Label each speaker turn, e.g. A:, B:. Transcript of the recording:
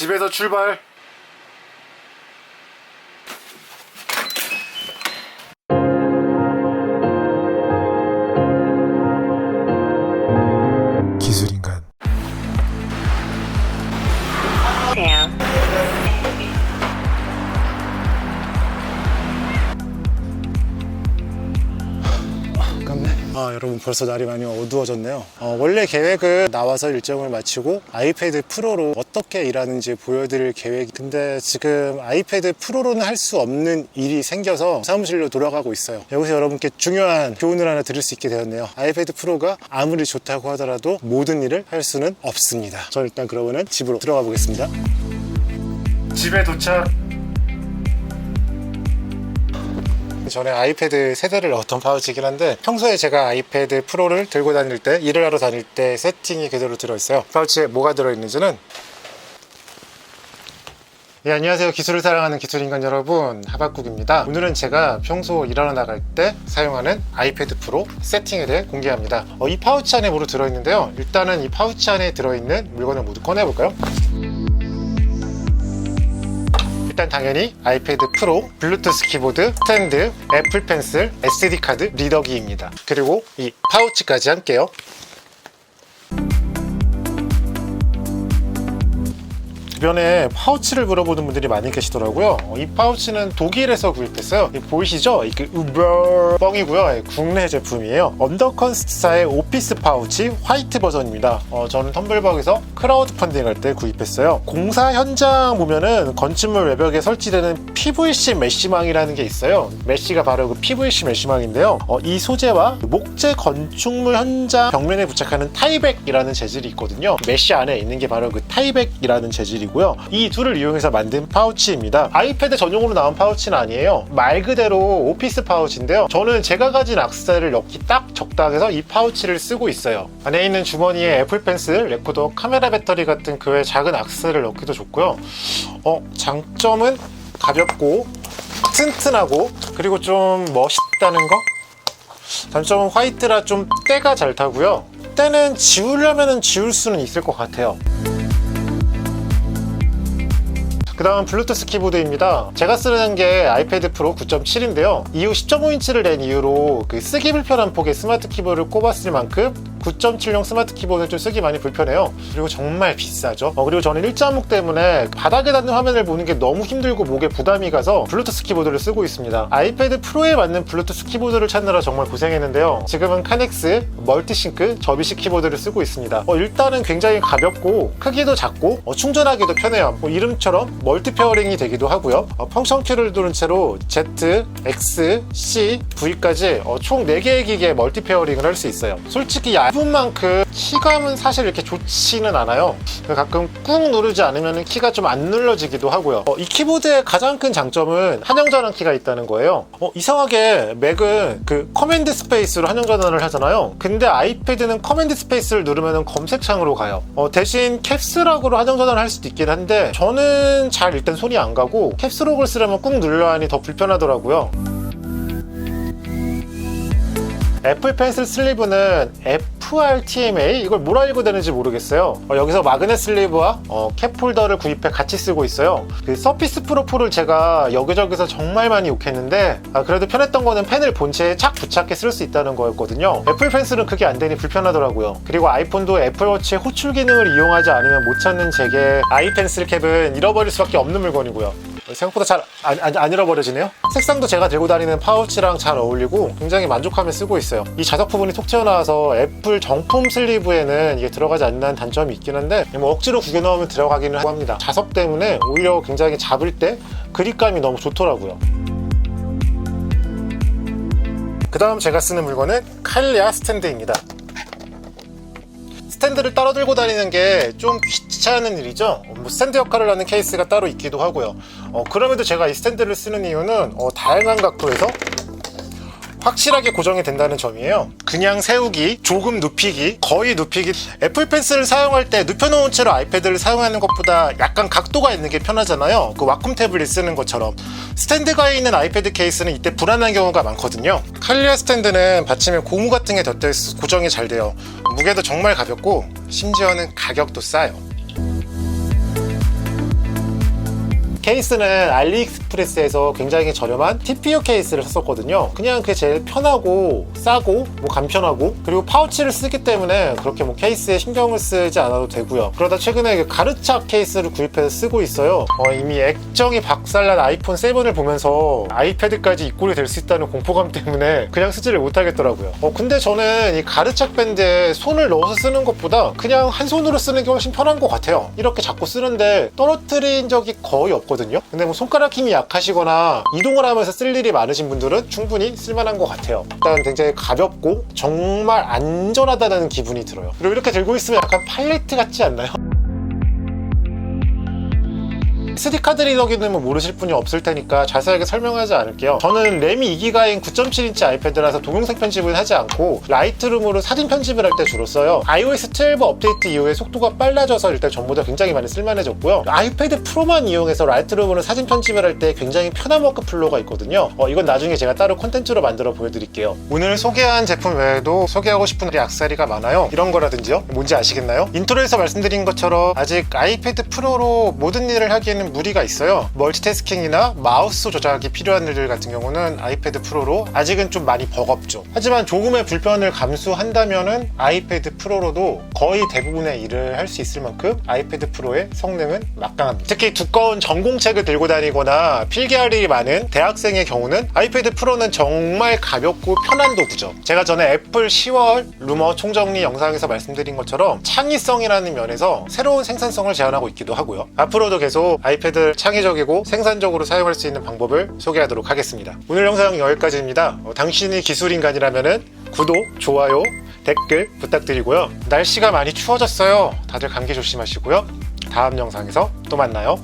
A: 집에서 출발. 아 여러분 벌써 날이 많이 어두워졌네요. 어, 원래 계획은 나와서 일정을 마치고 아이패드 프로로 어떻게 일하는지 보여드릴 계획. 근데 지금 아이패드 프로로는 할 수 없는 일이 생겨서 사무실로 돌아가고 있어요. 여기서 여러분께 중요한 교훈을 하나 드릴 수 있게 되었네요. 아이패드 프로가 아무리 좋다고 하더라도 모든 일을 할 수는 없습니다. 저 일단 그러면은 집으로 들어가 보겠습니다. 집에 도착. 전에 아이패드 세대를 얻던 파우치이긴 한데 평소에 제가 아이패드 프로를 들고 다닐 때 일을 하러 다닐 때 세팅이 그대로 들어있어요 파우치에 뭐가 들어있는지는 예, 안녕하세요. 기술을 사랑하는 기술인간 여러분. 하박국입니다. 오늘은 제가 평소 일하러 나갈 때 사용하는 아이패드 프로 세팅에 대해 공개합니다. 어, 이 파우치 안에 뭐로 들어있는데요. 일단은 이 파우치 안에 들어있는 물건을 모두 꺼내볼까요? 일단 당연히 아이패드 프로, 블루투스 키보드, 스탠드, 애플 펜슬, SD 카드, 리더기입니다. 그리고 이 파우치까지 함께요. 주변에 파우치를 물어보는 분들이 많이 계시더라고요. 어, 이 파우치는 독일에서 구입했어요. 이 보이시죠? 이게 우버 뻥이고요. 예, 국내 제품이에요. 언더컨스트사의 오피스 파우치 화이트 버전입니다. 어, 저는 텀블벅에서 크라우드 펀딩 할 때 구입했어요. 공사 현장 보면은 건축물 외벽에 설치되는 PVC 메쉬망이라는 게 있어요. 메쉬가 바로 그 PVC 메쉬망인데요. 어, 이 소재와 목재 건축물 현장 벽면에 부착하는 타이백이라는 재질이 있거든요. 메쉬 안에 있는 게 바로 그 타이백이라는 재질이고 요. 이 둘을 이용해서 만든 파우치입니다. 아이패드 전용으로 나온 파우치는 아니에요. 말 그대로 오피스 파우치인데요. 저는 제가 가진 악세를 넣기 딱 적당해서 이 파우치를 쓰고 있어요. 안에 있는 주머니에 애플 펜슬, 레코더, 카메라 배터리 같은 그 외 작은 악세를 넣기도 좋고요. 어, 장점은 가볍고 튼튼하고 그리고 좀 멋있다는 거? 단점은 화이트라 좀 때가 잘 타고요. 때는 지우려면 지울 수는 있을 것 같아요. 그 다음 블루투스 키보드입니다. 제가 쓰는 게 아이패드 프로 9.7인데요. 이후 10.5인치를 낸 이후로 그 쓰기 불편한 폭의 스마트 키보드를 꼽았을 만큼 9.7용 스마트 키보드는 좀 쓰기 많이 불편해요. 그리고 정말 비싸죠. 어, 그리고 저는 일자목 때문에 바닥에 닿는 화면을 보는 게 너무 힘들고 목에 부담이 가서 블루투스 키보드를 쓰고 있습니다. 아이패드 프로에 맞는 블루투스 키보드를 찾느라 정말 고생했는데요. 지금은 카넥스 멀티싱크 접이식 키보드를 쓰고 있습니다. 어, 일단은 굉장히 가볍고 크기도 작고 어, 충전하기도 편해요. 뭐 이름처럼 멀티 페어링이 되기도 하고요. 어, 펑션 키를 누른 채로 Z, X, C, V까지 어, 총 4개의 기기에 멀티 페어링을 할 수 있어요. 솔직히 얇은 만큼 키감은 사실 이렇게 좋지는 않아요. 가끔 꾹 누르지 않으면 키가 좀 안 눌러지기도 하고요. 어, 이 키보드의 가장 큰 장점은 한영 전환 키가 있다는 거예요. 어, 이상하게 맥은 그 커맨드 스페이스로 한영 전환을 하잖아요. 근데 아이패드는 커맨드 스페이스를 누르면 검색창으로 가요. 어, 대신 캡스락으로 한영 전환을 할 수도 있긴 한데 저는 잘 일단 손이 안 가고 캡스록을 쓰려면 꾹 눌러야 하니 더 불편하더라고요. 애플 펜슬 슬리브는 FRTMA 이걸 뭐라 읽어되는지 모르겠어요. 어, 여기서 마그넷 슬리브와 어, 캡 폴더를 구입해 같이 쓰고 있어요. 그 서피스 프로 4를 제가 여기저기서 정말 많이 욕했는데 아, 그래도 편했던 거는 펜을 본체에 착 부착해 쓸 수 있다는 거였거든요. 애플 펜슬은 그게 안 되니 불편하더라고요. 그리고 아이폰도 애플워치의 호출 기능을 이용하지 않으면 못 찾는 제게 아이펜슬 캡은 잃어버릴 수밖에 없는 물건이고요. 생각보다 잘안 잃어버려지네요. 색상도 제가 들고 다니는 파우치랑 잘 어울리고 굉장히 만족하며 쓰고 있어요. 이 자석 부분이 톡 튀어나와서 애플 정품 슬리브에는 이게 들어가지 않는 단점이 있긴 한데 뭐 억지로 구겨 넣으면 들어가기는 합니다. 자석 때문에 오히려 굉장히 잡을 때 그립감이 너무 좋더라고요. 그 다음 제가 쓰는 물건은 칼리아 스탠드입니다. 스탠드를 따로 들고 다니는 게 좀 귀찮은 일이죠. 뭐 스탠드 역할을 하는 케이스가 따로 있기도 하고요. 어, 그럼에도 제가 이 스탠드를 쓰는 이유는 어, 다양한 각도에서 확실하게 고정이 된다는 점이에요. 그냥 세우기, 조금 눕히기, 거의 눕히기. 애플 펜슬을 사용할 때 눕혀놓은 채로 아이패드를 사용하는 것보다 약간 각도가 있는 게 편하잖아요. 그 와쿰 태블릿 쓰는 것처럼. 스탠드가 있는 아이패드 케이스는 이때 불안한 경우가 많거든요. 칼리아 스탠드는 받침에 고무 같은 게 덧대 있어 고정이 잘 돼요. 무게도 정말 가볍고 심지어는 가격도 싸요. 케이스는 알리익스프레스에서 굉장히 저렴한 TPU 케이스를 샀었거든요. 그냥 그게 제일 편하고 싸고 뭐 간편하고 그리고 파우치를 쓰기 때문에 그렇게 뭐 케이스에 신경을 쓰지 않아도 되고요. 그러다 최근에 그 가르차 케이스를 구입해서 쓰고 있어요. 어, 이미 액정이 박살난 아이폰 7을 보면서 아이패드까지 입고리 될수 있다는 공포감 때문에 그냥 쓰지를 못하겠더라고요. 어, 근데 저는 이 가르착 밴드에 손을 넣어서 쓰는 것보다 그냥 한 손으로 쓰는 게 훨씬 편한 것 같아요. 이렇게 잡고 쓰는데 떨어뜨린 적이 거의 없 거든요. 근데 뭐 손가락 힘이 약하시거나 이동을 하면서 쓸 일이 많으신 분들은 충분히 쓸만한 것 같아요. 일단 굉장히 가볍고 정말 안전하다는 기분이 들어요. 그리고 이렇게 들고 있으면 약간 팔레트 같지 않나요? SD카드 리더 기능은 모르실 분이 없을 테니까 자세하게 설명하지 않을게요. 저는 램이 2기가인 9.7인치 아이패드라서 동영상 편집을 하지 않고 라이트룸으로 사진 편집을 할 때 주로 써요. iOS 12 업데이트 이후에 속도가 빨라져서 일단 전보다 굉장히 많이 쓸만해졌고요. 아이패드 프로만 이용해서 라이트룸으로 사진 편집을 할 때 굉장히 편한 워크플로우가 있거든요. 어, 이건 나중에 제가 따로 콘텐츠로 만들어 보여드릴게요. 오늘 소개한 제품 외에도 소개하고 싶은 악세사리가 많아요. 이런 거라든지요. 뭔지 아시겠나요? 인트로에서 말씀드린 것처럼 아직 아이패드 프로로 모든 일을 하기에는 무리가 있어요. 멀티태스킹이나 마우스 조작이 필요한 일들 같은 경우는 아이패드 프로로 아직은 좀 많이 버겁죠. 하지만 조금의 불편을 감수한다면은 아이패드 프로로도 거의 대부분의 일을 할 수 있을 만큼 아이패드 프로의 성능은 막강합니다. 특히 두꺼운 전공책을 들고 다니거나 필기할 일이 많은 대학생의 경우는 아이패드 프로는 정말 가볍고 편한 도구죠. 제가 전에 애플 10월 루머 총정리 영상에서 말씀드린 것처럼 창의성이라는 면에서 새로운 생산성을 제안하고 있기도 하고요. 앞으로도 계속 아이패드 를 창의적이고 생산적으로 사용할 수 있는 방법을 소개하도록 하겠습니다. 오늘 영상 여기까지입니다. 어, 당신이 기술인간이라면 구독, 좋아요, 댓글 부탁드리고요. 날씨가 많이 추워졌어요. 다들 감기 조심하시고요. 다음 영상에서 또 만나요.